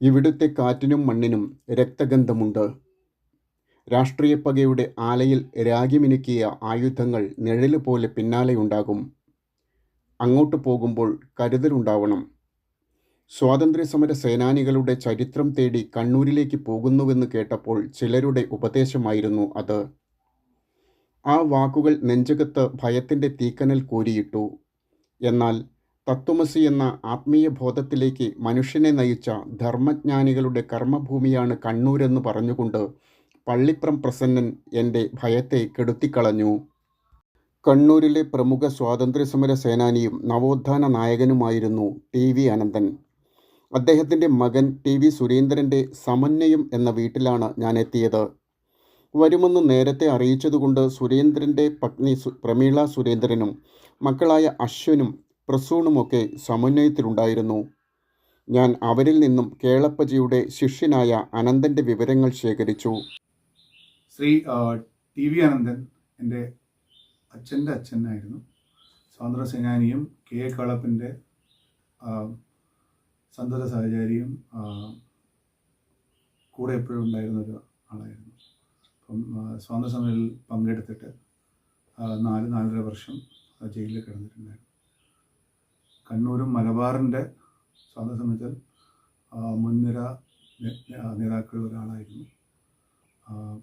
ഇവിടുത്തെ കാറ്റിനും മണ്ണിനും രക്തഗന്ധമുണ്ട്. രാഷ്ട്രീയ രാഷ്ട്രീയപ്പകയുടെ ആലയിൽ രാഗിമിനുക്കിയ ആയുധങ്ങൾ നിഴൽ പോലെ പിന്നാലെയുണ്ടാകും അങ്ങോട്ട് പോകുമ്പോൾ കരുതലുണ്ടാവണം സ്വാതന്ത്ര്യസമര സേനാനികളുടെ ചരിത്രം തേടി കണ്ണൂരിലേക്ക് പോകുന്നുവെന്ന് കേട്ടപ്പോൾ ചിലരുടെ ഉപദേശമായിരുന്നു അത്. ആ വാക്കുകൾ നെഞ്ചകത്ത് ഭയത്തിന്റെ തീക്കനൽ കോരിയിട്ടു. എന്നാൽ തത്വമസി എന്ന ആത്മീയ ബോധത്തിലേക്ക് മനുഷ്യനെ നയിച്ച ധർമ്മജ്ഞാനികളുടെ കർമ്മഭൂമിയാണ് കണ്ണൂരെന്ന് പറഞ്ഞുകൊണ്ട് പള്ളിപ്രം പ്രസന്നൻ എന്റെ ഭയത്തെ കെടുത്തിക്കളഞ്ഞു. കണ്ണൂരിലെ പ്രമുഖ സ്വാതന്ത്ര്യസമര സേനാനിയും നവോത്ഥാന നായകനുമായിരുന്നു ടി വി അനന്തൻ. അദ്ദേഹത്തിന്റെ മകൻ ടി വി സുരേന്ദ്രന്റെ സമന്വയം എന്ന വീട്ടിലാണ് ഞാൻ എത്തിയത്. വരുമെന്ന് നേരത്തെ അറിയിച്ചതുകൊണ്ട് സുരേന്ദ്രന്റെ പത്നി പ്രമീള സുരേന്ദ്രനും മക്കളായ അശ്വനും പ്രസൂണുമൊക്കെ സമന്വയത്തിലുണ്ടായിരുന്നു. ഞാൻ അവരിൽ നിന്നും കേളപ്പജിയുടെ ശിഷ്യനായ അനന്തന്റെ വിവരങ്ങൾ ശേഖരിച്ചു. ശ്രീ ടി വി അനന്തൻ എന്റെ അച്ഛന്റെ അച്ഛനായിരുന്നു. സ്വാതന്ത്ര്യ സേനാനിയും കെ എ കളപ്പിന്റെ സന്തത സഹചാരിയും കൂടെ എപ്പോഴും ഉണ്ടായിരുന്ന ഒരു ആളായിരുന്നു. അപ്പം സ്വാതന്ത്ര്യ സമരത്തിൽ പങ്കെടുത്തിട്ട് നാല് നാലര വർഷം ജയിലിൽ കിടന്നിട്ടുണ്ടായിരുന്നു. കണ്ണൂരും മലബാറിന്റെ സ്വാതന്ത്ര്യ സമരത്തിൽ മുൻനിര നേതാക്കളിൽ ഒരാളായിരുന്നു. സ്വാതന്ത്ര്യസമരം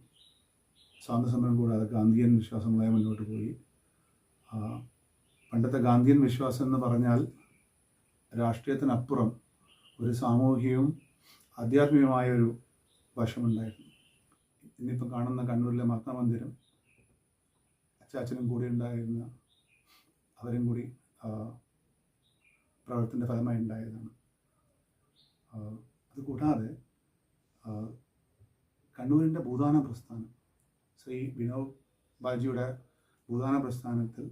സ്വാതന്ത്ര്യ സമരം കൂടാതെ ഗാന്ധിയൻ വിശ്വാസങ്ങളായി മുന്നോട്ട് പോയി. പണ്ടത്തെ ഗാന്ധിയൻ വിശ്വാസം എന്ന് പറഞ്ഞാൽ രാഷ്ട്രീയത്തിനപ്പുറം ഒരു സാമൂഹികവും ആധ്യാത്മികമായ ഒരു വശമുണ്ടായിരുന്നു. ഇന്നിപ്പോൾ കാണുന്ന കണ്ണൂരിലെ മന്ദിരം അച്ചാച്ചനും കൂടി ഉണ്ടായിരുന്ന അവരും കൂടി പ്രവർത്തനത്തിന്റെ ഫലമായി ഉണ്ടായതാണ് അതുകൂടാതെ കണ്ണൂരിന്റെ ഭൂദാന പ്രസ്ഥാനം ശ്രീ വിനോദ് ബാജിയുടെ ഭൂദാന പ്രസ്ഥാനത്തിൽ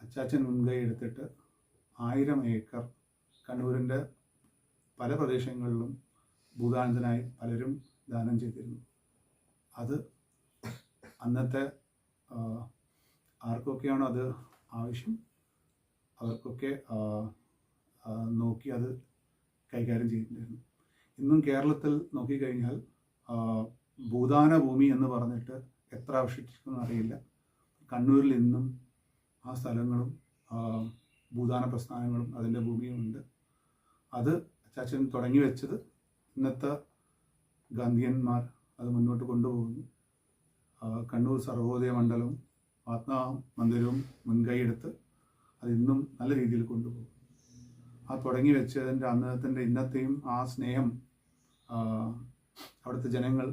അച്ചാച്ചൻ മുൻകൈ എടുത്തിട്ട് ആയിരം ഏക്കർ കണ്ണൂരിന്റെ പല പ്രദേശങ്ങളിലും ഭൂദാനത്തിനായി പലരും ദാനം ചെയ്തിരുന്നു. അത് അന്നത്തെ ആർക്കൊക്കെയാണോ അത് ആവശ്യം? അവർക്കൊക്കെ നോക്കി അത് കൈകാര്യം ചെയ്തിട്ടുണ്ടായിരുന്നു. ഇന്നും കേരളത്തിൽ നോക്കിക്കഴിഞ്ഞാൽ ഭൂദാന ഭൂമി എന്ന് പറഞ്ഞിട്ട് എത്ര അവശേഷിക്കുന്നു അറിയില്ല. കണ്ണൂരിൽ ഇന്നും ആ സ്ഥലങ്ങളും ഭൂദാന പ്രസ്ഥാനങ്ങളും അതിന്റെ ഭൂമിയും ഉണ്ട്. അത് ചാച്ചൻ തുടങ്ങി വെച്ചത് ഇന്നത്തെ ഗാന്ധിയന്മാർ അത് മുന്നോട്ട് കൊണ്ടുപോകുന്നു. കണ്ണൂർ സർവോദയ മണ്ഡലവും ആത്മാ മന്ദിരവും മുൻകൈയെടുത്ത് അത് ഇന്നും നല്ല രീതിയിൽ കൊണ്ടുപോകും. ആ തുടങ്ങി വെച്ചതിന്റെ അന്നത്തിന്റെ ഇന്നത്തെയും ആ സ്നേഹം അവിടുത്തെ ജനങ്ങൾ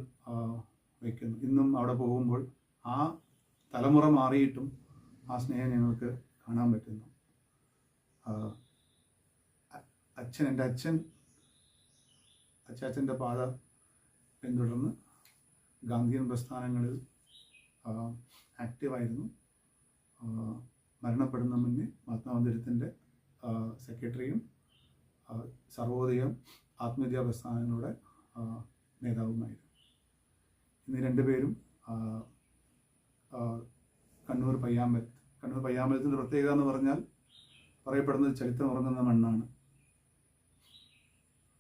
വയ്ക്കുന്നു. ഇന്നും അവിടെ പോകുമ്പോൾ ആ തലമുറ മാറിയിട്ടും ആ സ്നേഹം ഞങ്ങൾക്ക് കാണാൻ പറ്റുന്നു. അച്ഛൻ എന്റെ അച്ഛൻ അച്ചാച്ചന്റെ പാത പിന്തുടർന്ന് ഗാന്ധിയൻ പ്രസ്ഥാനങ്ങളിൽ ആക്റ്റീവായിരുന്നു മരണപ്പെടുന്ന മുന്നേ മഹാത്മാമന്ദിരത്തിന്റെ സെക്രട്ടറിയും സർവോദയം ആത്മവിദ്യാ പ്രസ്ഥാനങ്ങളുടെ നേതാവുമായിരുന്നു. ഇന്ന് രണ്ടുപേരും കണ്ണൂർ പയ്യാമ്പലത്ത് കണ്ണൂർ പയ്യാമ്പലത്തിന്റെ പ്രത്യേകത എന്ന് പറഞ്ഞാൽ പറയപ്പെടുന്നത് ചരിത്രം ഉറങ്ങുന്ന മണ്ണാണ്.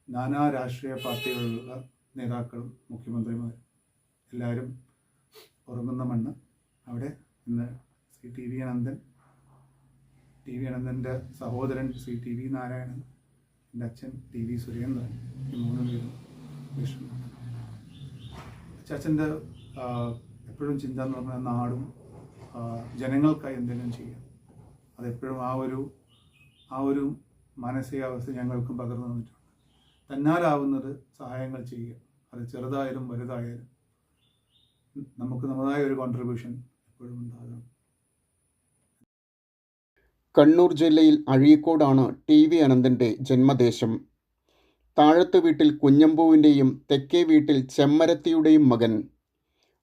നാനാ രാഷ്ട്രീയ പാർട്ടികളുള്ള നേതാക്കളും മുഖ്യമന്ത്രിമാരും എല്ലാവരും ഉറങ്ങുന്ന മണ്ണ്. അവിടെ ഇന്ന് Shri T V Ananthan T V അനന്തന്റെ സഹോദരൻ ശ്രീ ടി വി നാരായണൻ എന്റെ അച്ഛൻ ടി വി സുരേന്ദ്രൻ ഈ മൂന്ന് പേരും വിഷ്ണു അച്ഛന്റെ എപ്പോഴും ചിന്ത എന്ന് പറഞ്ഞാൽ നാടും ജനങ്ങൾക്കായി എന്തെങ്കിലും ചെയ്യാം. അതെപ്പോഴും ആ ഒരു ആ ഒരു മാനസികാവസ്ഥ ഞങ്ങൾക്കും പകർന്നു തന്നിട്ടുണ്ട്. തന്നാലാവുന്നത് സഹായങ്ങൾ ചെയ്യുക. അത് ചെറുതായാലും വലുതായാലും നമുക്ക് നമ്മുടേതായ ഒരു കോൺട്രിബ്യൂഷൻ എപ്പോഴും ഉണ്ടാകണം കണ്ണൂർ ജില്ലയിൽ അഴീക്കോടാണ് ടി വി അനന്തന്റെ ജന്മദേശം. താഴത്തെ വീട്ടിൽ കുഞ്ഞമ്പൂവിന്റെയും തെക്കേ വീട്ടിൽ ചെമ്മരത്തിയുടെയും മകൻ.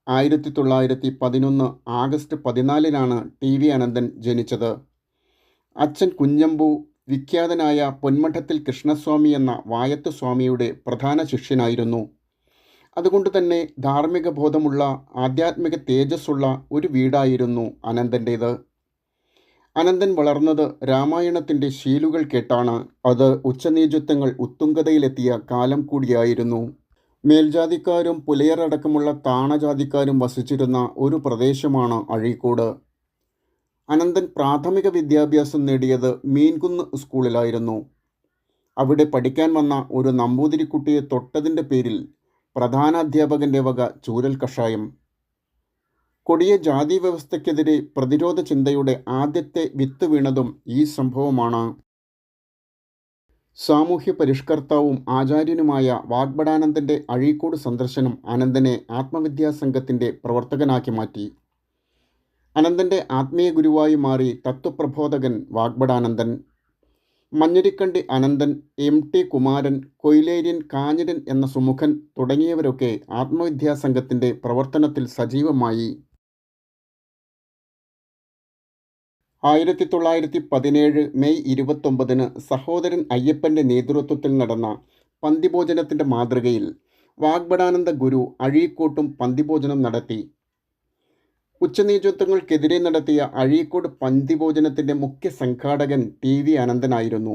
ആയിരത്തി തൊള്ളായിരത്തി പതിനൊന്ന് ആഗസ്റ്റ് പതിനാലിനാണ് ടി വി അനന്തൻ ജനിച്ചത്. അച്ഛൻ കുഞ്ഞമ്പു വിഖ്യാതനായ പൊന്മഠത്തിൽ കൃഷ്ണസ്വാമി എന്ന വായത്ത് സ്വാമിയുടെ പ്രധാന ശിഷ്യനായിരുന്നു. അതുകൊണ്ട് തന്നെ ധാർമ്മിക ബോധമുള്ള ആധ്യാത്മിക തേജസ്സുള്ള ഒരു വീടായിരുന്നു അനന്തന്റേത് അനന്തൻ വളർന്നത് രാമായണത്തിന്റെ ശീലുകൾ കേട്ടാണ് അത് ഉച്ചനീചത്വങ്ങൾ ഉത്തുംഗതയിലെത്തിയ കാലം കൂടിയായിരുന്നു. മേൽജാതിക്കാരും പുലയരടക്കമുള്ള താണജാതിക്കാരും വസിച്ചിരുന്ന ഒരു പ്രദേശമാണ് അഴീക്കോട്. അനന്തൻ പ്രാഥമിക വിദ്യാഭ്യാസം നേടിയത് മീൻകുന്ന് സ്കൂളിലായിരുന്നു. അവിടെ പഠിക്കാൻ വന്ന ഒരു നമ്പൂതിരിക്കുട്ടിയെ തൊട്ടതിന്റെ പേരിൽ പ്രധാനാധ്യാപകന്റെ വക ചൂരൽ കഷായം കൊടിയ ജാതി വ്യവസ്ഥയ്ക്കെതിരെ പ്രതിരോധ ചിന്തയുടെ ആദ്യത്തെ വിത്ത് വീണതും ഈ സംഭവമാണ്. സാമൂഹ്യ പരിഷ്കർത്താവും ആചാര്യനുമായ വാഗ്ബടാനന്ദന്റെ അഴീക്കോട് സന്ദർശനം അനന്തനെ ആത്മവിദ്യാസംഘത്തിന്റെ പ്രവർത്തകനാക്കി മാറ്റി. അനന്തന്റെ ആത്മീയ ഗുരുവായി മാറി തത്വപ്രബോധകൻ വാഗ്ബടാനന്ദൻ മഞ്ഞരിക്കണ്ടി അനന്തൻ എം ടി കുമാരൻ കൊയിലേര്യൻ കാഞ്ഞിരൻ എന്ന സുമുഖൻ തുടങ്ങിയവരൊക്കെ ആത്മവിദ്യാസംഘത്തിന്റെ പ്രവർത്തനത്തിൽ സജീവമായി. ആയിരത്തി തൊള്ളായിരത്തി പതിനേഴ് മെയ് ഇരുപത്തൊമ്പതിന് സഹോദരൻ അയ്യപ്പന്റെ നേതൃത്വത്തിൽ നടന്ന പന്തിഭോജനത്തിന്റെ മാതൃകയിൽ വാഗ്ബടാനന്ദ ഗുരു അഴീക്കോട്ടും പന്തിഭോജനം നടത്തി. ഉച്ചനീചത്വങ്ങൾക്കെതിരെ നടത്തിയ അഴീക്കോട് പന്തിഭോജനത്തിന്റെ മുഖ്യ സംഘാടകൻ ടി വി അനന്തനായിരുന്നു.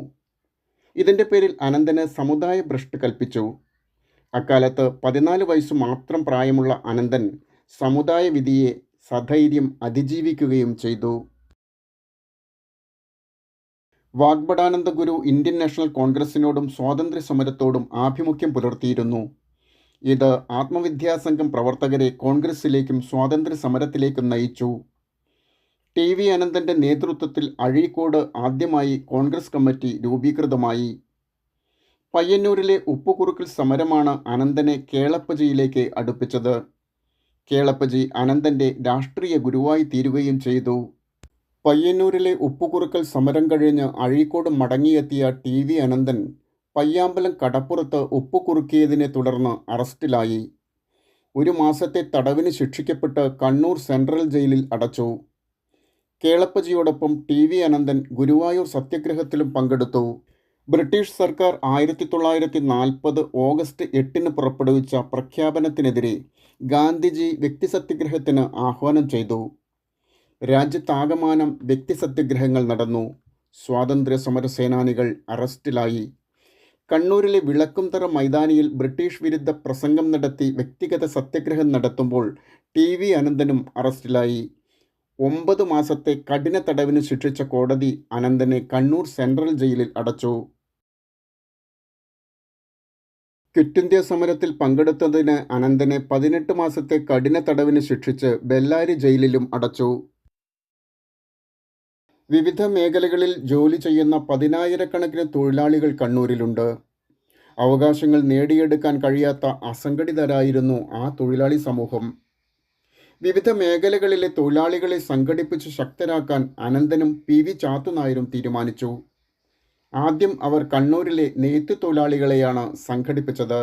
ഇതിന്റെ പേരിൽ അനന്തന് സമുദായ ഭ്രഷ്ട് കൽപ്പിച്ചു. അക്കാലത്ത് പതിനാല് വയസ്സ് മാത്രം പ്രായമുള്ള അനന്തൻ സമുദായ വിധിയെ സധൈര്യം അതിജീവിക്കുകയും ചെയ്തു. വാഗ്ബടാനന്ദ ഗുരു ഇന്ത്യൻ നാഷണൽ കോൺഗ്രസിനോടും സ്വാതന്ത്ര്യ സമരത്തോടും ആഭിമുഖ്യം പുലർത്തിയിരുന്നു. ഇത് ആത്മവിദ്യാസംഘം പ്രവർത്തകരെ കോൺഗ്രസിലേക്കും സ്വാതന്ത്ര്യ സമരത്തിലേക്കും നയിച്ചു. ടി വി അനന്തന്റെ നേതൃത്വത്തിൽ അഴീക്കോട് ആദ്യമായി കോൺഗ്രസ് കമ്മിറ്റി രൂപീകൃതമായി. പയ്യന്നൂരിലെ ഉപ്പുകുറുക്കൽ സമരമാണ് അനന്തനെ കേളപ്പജിയിലേക്ക് അടുപ്പിച്ചത്. കേളപ്പജി അനന്തന്റെ രാഷ്ട്രീയ ഗുരുവായി തീരുകയും ചെയ്തു. പയ്യന്നൂരിലെ ഉപ്പുകുറുക്കൽ സമരം കഴിഞ്ഞ് അഴീക്കോട് മടങ്ങിയെത്തിയ ടി വി അനന്തൻ പയ്യാമ്പലം കടപ്പുറത്ത് ഉപ്പുകുറുക്കിയതിനെ തുടർന്ന് അറസ്റ്റിലായി. ഒരു മാസത്തെ തടവിന് ശിക്ഷിക്കപ്പെട്ട് കണ്ണൂർ സെൻട്രൽ ജയിലിൽ അടച്ചു. കേളപ്പജിയോടൊപ്പം ടി വി അനന്തൻ ഗുരുവായൂർ സത്യഗ്രഹത്തിലും പങ്കെടുത്തു. ബ്രിട്ടീഷ് സർക്കാർ ആയിരത്തി തൊള്ളായിരത്തി നാൽപ്പത് ഓഗസ്റ്റ് എട്ടിന് പുറപ്പെടുവിച്ച പ്രഖ്യാപനത്തിനെതിരെ ഗാന്ധിജി വ്യക്തിസത്യഗ്രഹത്തിന് ആഹ്വാനം ചെയ്തു. രാജ്യത്താകമാനം വ്യക്തിസത്യഗ്രഹങ്ങൾ നടന്നു. സ്വാതന്ത്ര്യ സമര സേനാനികൾ അറസ്റ്റിലായി. കണ്ണൂരിലെ വിളക്കുംതറ മൈതാനിയിൽ ബ്രിട്ടീഷ് വിരുദ്ധ പ്രസംഗം നടത്തി വ്യക്തിഗത സത്യഗ്രഹം നടത്തുമ്പോൾ ടി വി അനന്തനും അറസ്റ്റിലായി. ഒമ്പത് മാസത്തെ കഠിന തടവിന് ശിക്ഷിച്ച കോടതി അനന്തനെ കണ്ണൂർ സെൻട്രൽ ജയിലിൽ അടച്ചു. ക്വിറ്റ് ഇന്ത്യ സമരത്തിൽ പങ്കെടുത്തതിന് അനന്തനെ പതിനെട്ട് മാസത്തെ കഠിന തടവിന് ശിക്ഷിച്ച് ബെല്ലാരി ജയിലിലും അടച്ചു. വിവിധ മേഖലകളിൽ ജോലി ചെയ്യുന്ന പതിനായിരക്കണക്കിന് തൊഴിലാളികൾ കണ്ണൂരിലുണ്ട്. അവകാശങ്ങൾ നേടിയെടുക്കാൻ കഴിയാത്ത അസംഘടിതരായിരുന്നു ആ തൊഴിലാളി സമൂഹം. വിവിധ മേഖലകളിലെ തൊഴിലാളികളെ സംഘടിപ്പിച്ച് ശക്തരാക്കാൻ അനന്തനും പി വി ചാത്തുനായരും തീരുമാനിച്ചു. ആദ്യം അവർ കണ്ണൂരിലെ നെയ്ത്ത് തൊഴിലാളികളെയാണ് സംഘടിപ്പിച്ചത്.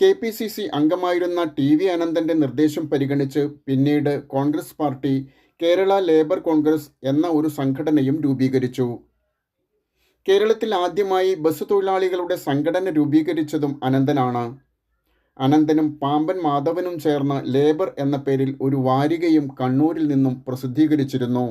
കെ പി സി സി അംഗമായിരുന്ന ടി വി അനന്തന്റെ നിർദ്ദേശം പരിഗണിച്ച് പിന്നീട് കോൺഗ്രസ് പാർട്ടി കേരള ലേബർ കോൺഗ്രസ് എന്ന ഒരു സംഘടനയും രൂപീകരിച്ചു. കേരളത്തിൽ ആദ്യമായി ബസ് തൊഴിലാളികളുടെ സംഘടന രൂപീകരിച്ചതും അനന്തനാണ്. അനന്തനും പാമ്പൻ മാധവനും ചേർന്ന് ലേബർ എന്ന പേരിൽ ഒരു വാരികയും കണ്ണൂരിൽ നിന്നും പ്രസിദ്ധീകരിച്ചിരുന്നു.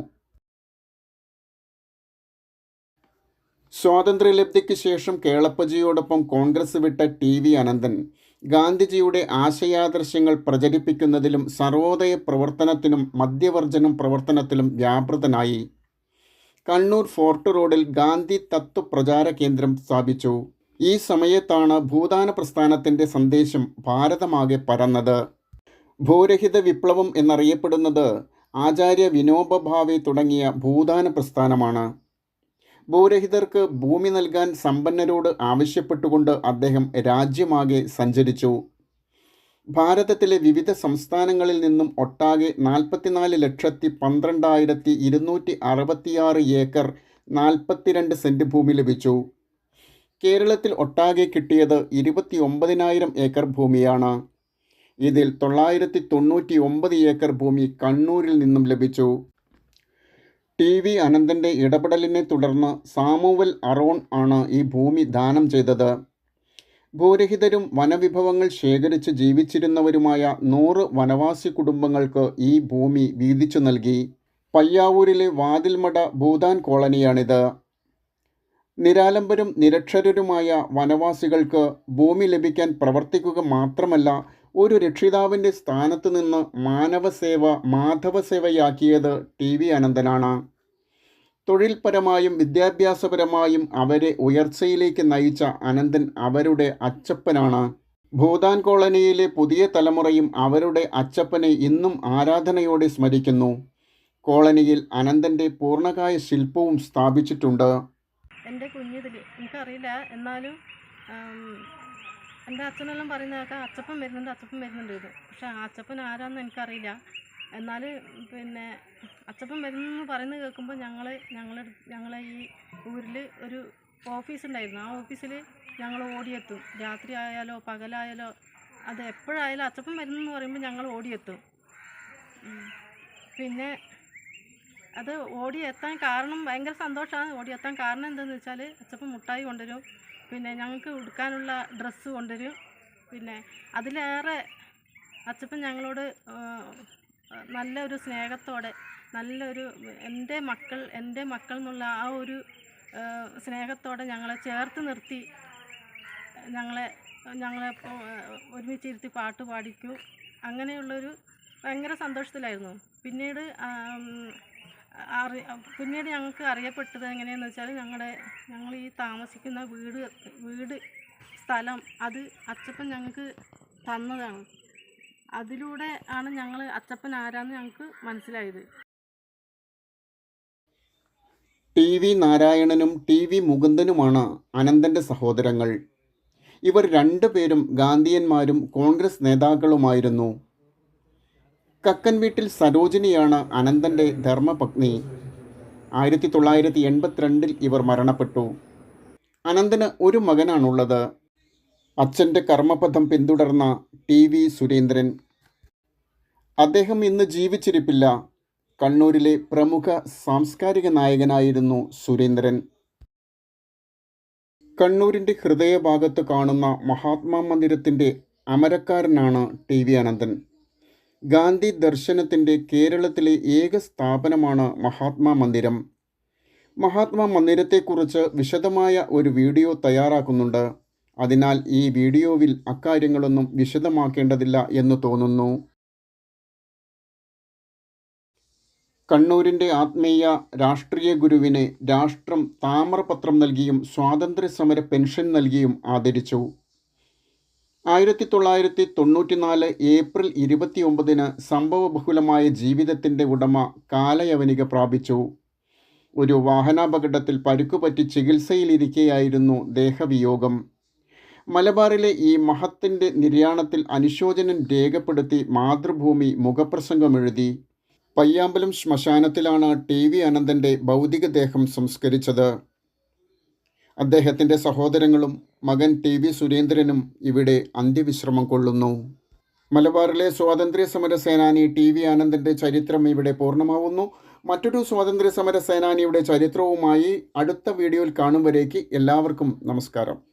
സ്വാതന്ത്ര്യലബ്ധിക്ക് ശേഷം കേളപ്പജിയോടൊപ്പം കോൺഗ്രസ് വിട്ട ടി വി അനന്തൻ. ഗാന്ധിജിയുടെ ആശയാദർശങ്ങൾ പ്രചരിപ്പിക്കുന്നതിലും സർവോദയ പ്രവർത്തനത്തിനും മദ്യവർജനം പ്രവർത്തനത്തിലും വ്യാപൃതനായി. കണ്ണൂർ ഫോർട്ട് റോഡിൽ ഗാന്ധി തത്വ പ്രചാര കേന്ദ്രം സ്ഥാപിച്ചു. ഈ സമയത്താണ് ഭൂദാന പ്രസ്ഥാനത്തിന്റെ സന്ദേശം ഭാരതമാകെ പരന്നത്. ഭൂരഹിത വിപ്ലവം എന്നറിയപ്പെടുന്നത് ആചാര്യ വിനോബ ഭാവെ തുടങ്ങിയ ഭൂദാന പ്രസ്ഥാനമാണ്. ഭൂരഹിതർക്ക് ഭൂമി നൽകാൻ സമ്പന്നരോട് ആവശ്യപ്പെട്ടുകൊണ്ട് അദ്ദേഹം രാജ്യമാകെ സഞ്ചരിച്ചു. ഭാരതത്തിലെ വിവിധ സംസ്ഥാനങ്ങളിൽ നിന്നും ഒട്ടാകെ നാൽപ്പത്തിനാല് ലക്ഷത്തി പന്ത്രണ്ടായിരത്തി ഇരുന്നൂറ്റി അറുപത്തിയാറ് ഏക്കർ നാൽപ്പത്തിരണ്ട് സെന്റ് ഭൂമി ലഭിച്ചു. കേരളത്തിൽ ഒട്ടാകെ കിട്ടിയത് ഇരുപത്തി ഒമ്പതിനായിരം ഏക്കർ ഭൂമിയാണ്. ഇതിൽ തൊള്ളായിരത്തി തൊണ്ണൂറ്റി ഒമ്പത് ഏക്കർ ഭൂമി കണ്ണൂരിൽ നിന്നും ലഭിച്ചു. ടി വി അനന്തന്റെ ഇടപെടലിനെ തുടർന്ന് സാമുവൽ അറോൺ ആണ് ഈ ഭൂമി ദാനം ചെയ്തത്. ഭൂരഹിതരും വനവിഭവങ്ങൾ ശേഖരിച്ച് ജീവിച്ചിരുന്നവരുമായ നൂറ് വനവാസി കുടുംബങ്ങൾക്ക് ഈ ഭൂമി വീതിച്ചു നൽകി. പയ്യാവൂരിലെ വാതിൽമട ഭൂതാൻ കോളനിയാണിത്. നിരാലംബരും നിരക്ഷരരുമായ വനവാസികൾക്ക് ഭൂമി ലഭിക്കാൻ പ്രവർത്തിക്കുക മാത്രമല്ല ഒരു രക്ഷിതാവിന്റെ സ്ഥാനത്ത് നിന്ന് മാനവസേവ മാധവസേവയാക്കിയത് ടി വി അനന്തനാണ്. തൊഴിൽപരമായും വിദ്യാഭ്യാസപരമായും അവരെ ഉയർച്ചയിലേക്ക് നയിച്ച അനന്തൻ അവരുടെ അച്ചപ്പനാണ്. ഭൂതാൻ കോളനിയിലെ പുതിയ തലമുറയും അവരുടെ അച്ചപ്പനെ ഇന്നും ആരാധനയോടെ സ്മരിക്കുന്നു. കോളനിയിൽ അനന്തന്റെ പൂർണകായ ശില്പവും സ്ഥാപിച്ചിട്ടുണ്ട്. എന്റെ കുഞ്ഞിതിൽ എനിക്കറിയില്ല. എന്നാലും എന്റെ അച്ഛനെല്ലാം പറയുന്ന കേൾക്കാം അച്ചപ്പൻ വരുന്നുണ്ട് അച്ചപ്പൻ വരുന്നുണ്ട് ഇത്. പക്ഷെ അച്ചപ്പൻ ആരാന്ന് എനിക്കറിയില്ല. എന്നാൽ പിന്നെ അച്ചപ്പൻ വരുന്നെന്ന് പറയുന്നത് കേൾക്കുമ്പോൾ ഞങ്ങൾ ഞങ്ങൾ ഞങ്ങളെ ഈ ഊരിൽ ഒരു ഓഫീസ് ഉണ്ടായിരുന്നു ആ ഓഫീസിൽ ഞങ്ങൾ ഓടിയെത്തും. രാത്രി ആയാലോ പകലായാലോ അത് എപ്പോഴായാലും അച്ചപ്പൻ വരുന്നെന്ന് പറയുമ്പോൾ ഞങ്ങൾ ഓടിയെത്തും. പിന്നെ അത് ഓടിയെത്താൻ കാരണം ഭയങ്കര സന്തോഷമാണ് ഓടിയെത്താൻ കാരണം എന്താണെന്ന് വെച്ചാൽ അച്ചപ്പൻ മുട്ടായി കൊണ്ടുവരും. പിന്നെ ഞങ്ങൾക്ക് ഉടുക്കാനുള്ള ഡ്രസ്സ് കൊണ്ടുവരും. പിന്നെ അതിലേറെ അച്ചപ്പൻ ഞങ്ങളോട് നല്ലൊരു സ്നേഹത്തോടെ നല്ലൊരു എന്റെ മക്കൾ എന്റെ മക്കൾ എന്നുള്ള ആ ഒരു സ്നേഹത്തോടെ ഞങ്ങളെ ചേർത്ത് നിർത്തി ഞങ്ങളെ ഞങ്ങളെ ഒരുമിച്ചിരുത്തി പാട്ട് പാടിക്കും. അങ്ങനെയുള്ളൊരു ഭയങ്കര സന്തോഷത്തിലായിരുന്നു. പിന്നീട് അറി പിന്നീട് ഞങ്ങൾക്ക് അറിയപ്പെട്ടത് എങ്ങനെയാണെന്ന് വെച്ചാൽ ഞങ്ങളുടെ ഞങ്ങൾ ഈ താമസിക്കുന്ന വീട് വീട് സ്ഥലം അത് അച്ചപ്പൻ ഞങ്ങൾക്ക് തന്നതാണ്. അതിലൂടെ ആണ് ഞങ്ങൾ അച്ചപ്പൻ ആരാന്ന് ഞങ്ങൾക്ക് മനസ്സിലായത്. ടി വി നാരായണനും ടി വി മുകുന്ദനുമാണ് അനന്തന്റെ സഹോദരങ്ങൾ. ഇവർ രണ്ടുപേരും ഗാന്ധിയന്മാരും കോൺഗ്രസ് നേതാക്കളുമായിരുന്നു. കക്കൻ വീട്ടിൽ സരോജിനിയാണ് അനന്തന്റെ ധർമ്മപത്നി. ആയിരത്തി തൊള്ളായിരത്തി എൺപത്തിരണ്ടിൽ ഇവർ മരണപ്പെട്ടു. അനന്തന് ഒരു മകനാണുള്ളത്. അച്ഛന്റെ കർമ്മപഥം പിന്തുടർന്ന ടി വി സുരേന്ദ്രൻ. അദ്ദേഹം ഇന്ന് ജീവിച്ചിരിപ്പില്ല. കണ്ണൂരിലെ പ്രമുഖ സാംസ്കാരിക നായകനായിരുന്നു സുരേന്ദ്രൻ. കണ്ണൂരിന്റെ ഹൃദയഭാഗത്ത് കാണുന്ന മഹാത്മാ മന്ദിരത്തിന്റെ അമരക്കാരനാണ് ടി വി അനന്തൻ. ഗാന്ധി ദർശനത്തിന്റെ കേരളത്തിലെ ഏക സ്ഥാപനമാണ് മഹാത്മാ മന്ദിരം. മഹാത്മാ മന്ദിരത്തെക്കുറിച്ച് വിശദമായ ഒരു വീഡിയോ തയ്യാറാക്കുന്നുണ്ട്. അതിനാൽ ഈ വീഡിയോവിൽ അക്കാര്യങ്ങളൊന്നും വിശദമാക്കേണ്ടതില്ല എന്ന് തോന്നുന്നു. കണ്ണൂരിന്റെ ആത്മീയ രാഷ്ട്രീയ ഗുരുവിനെ രാഷ്ട്രം താമ്രപത്രം നൽകിയും സ്വാതന്ത്ര്യസമര പെൻഷൻ നൽകിയും ആദരിച്ചു. ആയിരത്തി തൊള്ളായിരത്തി തൊണ്ണൂറ്റിനാല് ഏപ്രിൽ ഇരുപത്തിയൊമ്പതിന് സംഭവബഹുലമായ ജീവിതത്തിന്റെ ഉടമ കാലയവനിക പ്രാപിച്ചു. ഒരു വാഹനാപകടത്തിൽ പരുക്കുപറ്റി ചികിത്സയിലിരിക്കെയായിരുന്നു ദേഹവിയോഗം. മലബാറിലെ ഈ മഹത്തിന്റെ നിര്യാണത്തിൽ അനുശോചനം രേഖപ്പെടുത്തി മാതൃഭൂമി മുഖപ്രസംഗമെഴുതി. പയ്യാമ്പലം ശ്മശാനത്തിലാണ് ടി വി അനന്തന്റെ ഭൗതികദേഹം സംസ്കരിച്ചത്. അദ്ദേഹത്തിന്റെ സഹോദരങ്ങളും മകൻ ടി വി സുരേന്ദ്രനും ഇവിടെ അന്ത്യവിശ്രമം കൊള്ളുന്നു. മലബാറിലെ സ്വാതന്ത്ര്യ സമര സേനാനി ടി വി ആനന്ദന്റെ ചരിത്രം ഇവിടെ പൂർണമാവുന്നു. മറ്റൊരു സ്വാതന്ത്ര്യ സമര സേനാനിയുടെ ചരിത്രവുമായി അടുത്ത വീഡിയോയിൽ കാണും വരേക്ക് എല്ലാവർക്കും നമസ്കാരം.